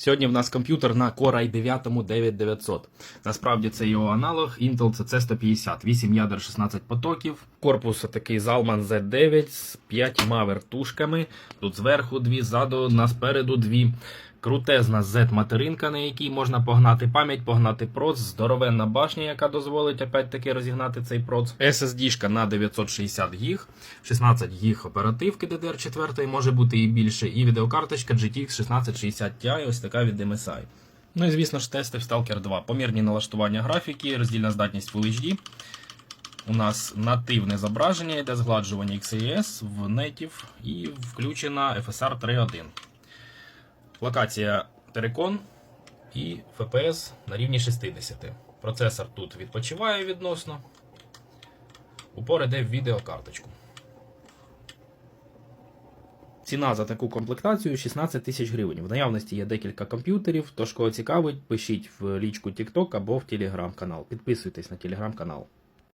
Сьогодні в нас комп'ютер на Core i 9 9900. Насправді це його аналог Intel CC150, 8 ядер 16 потоків. Корпус такий Zalman Z9 з 5 вертушками. Тут зверху дві, ззаду одна, спереду дві. Крутезна Z-материнка, на якій можна погнати пам'ять, погнати проц, здоровенна башня, яка дозволить опять-таки розігнати цей проц. SSD на 960 гіг, 16 гіг оперативки DDR4 може бути і більше, і відеокарточка GTX 1660 Ti, ось така від MSI. Ну і звісно ж тести в Stalker 2. Помірні налаштування графіки, роздільна здатність Full HD. У нас нативне зображення, йде згладжування XAS в Native і включена FSR 3.1. Локація Tericon і FPS на рівні 60. Процесор тут відпочиває відносно. Упор іде в відеокарточку. Ціна за таку комплектацію 16 тисяч гривень. В наявності є декілька комп'ютерів, тож кого цікавить, пишіть в лічку TikTok або в телеграм-канал. Підписуйтесь на телеграм-канал.